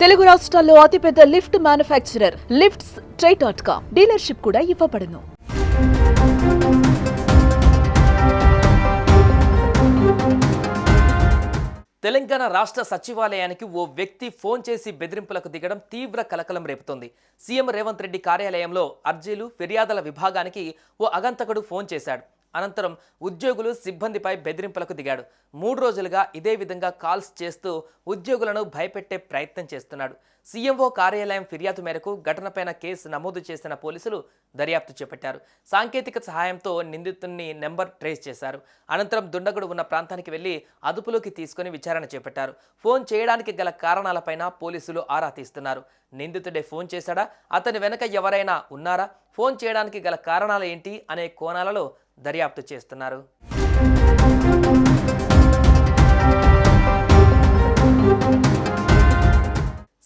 తెలుగు రాష్ట్రాల్లో అతిపెద్ద lift manufacturer lifts try dot com dealership కూడా ఇవ్వబడును. తెలంగాణ రాష్ట్ర సచివాలయానికి ఓ వ్యక్తి ఫోన్ చేసి బెదిరింపులకు దిగడం తీవ్ర కలకలం రేపుతోంది. సీఎం రేవంత్ రెడ్డి కార్యాలయంలో అర్జీలు ఫిర్యాదుల విభాగానికి ఓ అగంతకుడు ఫోన్ చేశాడు. అనంతరం ఉద్యోగులు సిబ్బందిపై బెదిరింపులకు దిగాడు. మూడు రోజులుగా ఇదే విధంగా కాల్స్ చేస్తూ ఉద్యోగులను భయపెట్టే ప్రయత్నం చేస్తున్నాడు. సీఎంఓ కార్యాలయం ఫిర్యాదు మేరకు ఘటనపైన కేసు నమోదు చేసిన పోలీసులు దర్యాప్తు చేపట్టారు. సాంకేతిక సహాయంతో నిందితుడిని నెంబర్ ట్రేస్ చేశారు. అనంతరం దుండగుడు ఉన్న ప్రాంతానికి వెళ్ళి అదుపులోకి తీసుకుని విచారణ చేపట్టారు. ఫోన్ చేయడానికి గల కారణాలపైన పోలీసులు ఆరా తీస్తున్నారు. నిందితుడే ఫోన్ చేశాడా? అతని వెనక ఎవరైనా ఉన్నారా? ఫోన్ చేయడానికి గల కారణాలు ఏంటి? అనే కోణాలలో దర్యాప్తు చేస్తున్నారు.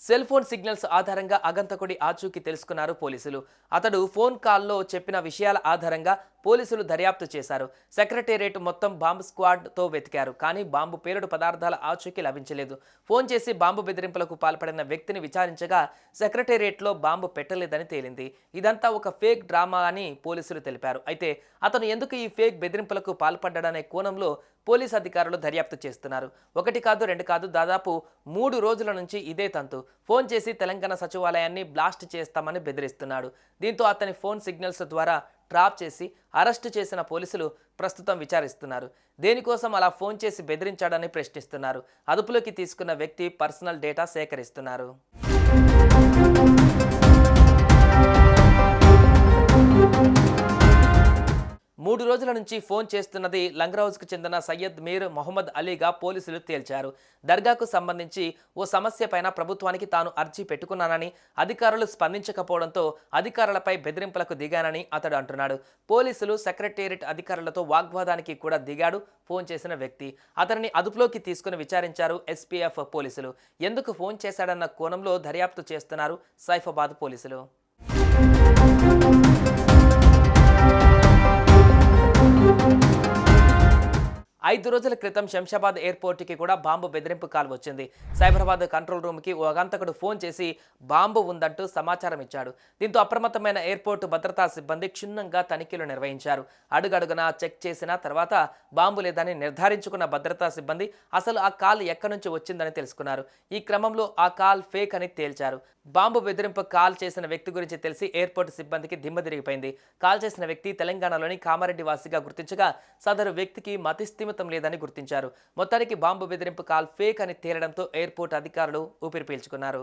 సెల్ ఫోన్ సిగ్నల్స్ ఆధారంగా అగంతకుడి ఆచూకీ తెలుసుకున్నారు పోలీసులు. అతడు ఫోన్ కాల్లో చెప్పిన విషయాల ఆధారంగా పోలీసులు దర్యాప్తు చేశారు. సెక్రటేరియట్ మొత్తం బాంబు స్క్వాడ్తో వెతికారు. కానీ బాంబు పేలుడు పదార్థాల ఆచూకీ లభించలేదు. ఫోన్ చేసి బాంబు బెదిరింపులకు పాల్పడిన వ్యక్తిని విచారించగా సెక్రటేరియట్లో బాంబు పెట్టలేదని తేలింది. ఇదంతా ఒక ఫేక్ డ్రామా అని పోలీసులు తెలిపారు. అయితే అతను ఎందుకు ఈ ఫేక్ బెదిరింపులకు పాల్పడ్డాడనే కోణంలో పోలీస్ అధికారులు దర్యాప్తు చేస్తున్నారు. ఒకటి కాదు రెండు కాదు దాదాపు మూడు రోజుల నుంచి ఇదే తంతు. ఫోన్ చేసి తెలంగాణ సచివాలయాన్ని బ్లాస్ట్ చేస్తామని బెదిరిస్తున్నాడు. దీంతో అతని ఫోన్ సిగ్నల్స్ ద్వారా ట్రాప్ చేసి అరెస్టు చేసిన పోలీసులు ప్రస్తుతం విచారిస్తున్నారు. దేనికోసం అలా ఫోన్ చేసి బెదిరించాడని ప్రశ్నిస్తున్నారు. అదుపులోకి తీసుకున్న వ్యక్తి పర్సనల్ డేటా సేకరిస్తున్నారు. మూడు రోజుల నుంచి ఫోన్ చేస్తున్నది లంగ్రౌజ్కు చెందిన సయ్యద్ మీర్ మొహమ్మద్ అలీగా పోలీసులు తేల్చారు. దర్గాకు సంబంధించి ఓ సమస్య పైన ప్రభుత్వానికి తాను అర్జీ పెట్టుకున్నానని అధికారులు స్పందించకపోవడంతో అధికారులపై బెదిరింపులకు దిగానని అతడు అంటున్నాడు. పోలీసులు సెక్రటేరియట్ అధికారులతో వాగ్వాదానికి కూడా దిగాడు ఫోన్ చేసిన వ్యక్తి. అతనిని అదుపులోకి తీసుకుని విచారించారు ఎస్పీఎఫ్ పోలీసులు. ఎందుకు ఫోన్ చేశాడన్న కోణంలో దర్యాప్తు చేస్తున్నారు సైఫాబాద్ పోలీసులు. ఐదు రోజుల క్రితం శంషాబాద్ ఎయిర్పోర్ట్కి కూడా బాంబు బెదిరింపు కాల్ వచ్చింది. సైబరాబాద్ కంట్రోల్ రూమ్కి ఓ అగంతకుడు ఫోన్ చేసి బాంబు ఉందంటూ సమాచారం ఇచ్చాడు. దీంతో అప్రమత్తమైన ఎయిర్పోర్ట్ భద్రతా సిబ్బంది క్షుణ్ణంగా తనిఖీలు నిర్వహించారు. అడుగడుగునా చెక్ చేసిన తర్వాత బాంబు లేదని నిర్ధారించుకున్న భద్రతా సిబ్బంది అసలు ఆ కాల్ ఎక్కడి నుంచి వచ్చిందని తెలుసుకున్నారు. ఈ క్రమంలో ఆ కాల్ ఫేక్ అని తేల్చారు. బాంబు బెదిరింపు కాల్ చేసిన వ్యక్తి గురించి తెలిసి ఎయిర్పోర్ట్ సిబ్బందికి దిమ్మ తిరిగిపోయింది. కాల్ చేసిన వ్యక్తి తెలంగాణలోని కామారెడ్డి వాసిగా గుర్తించగా సదరు వ్యక్తికి మతిస్థిమిత లేదని గుర్తించారు. మొత్తానికి బాంబు బెదిరింపు కాల్ ఫేక్ అని తేలడంతో ఎయిర్పోర్ట్ అధికారులు ఊపిరి పీల్చుకున్నారు.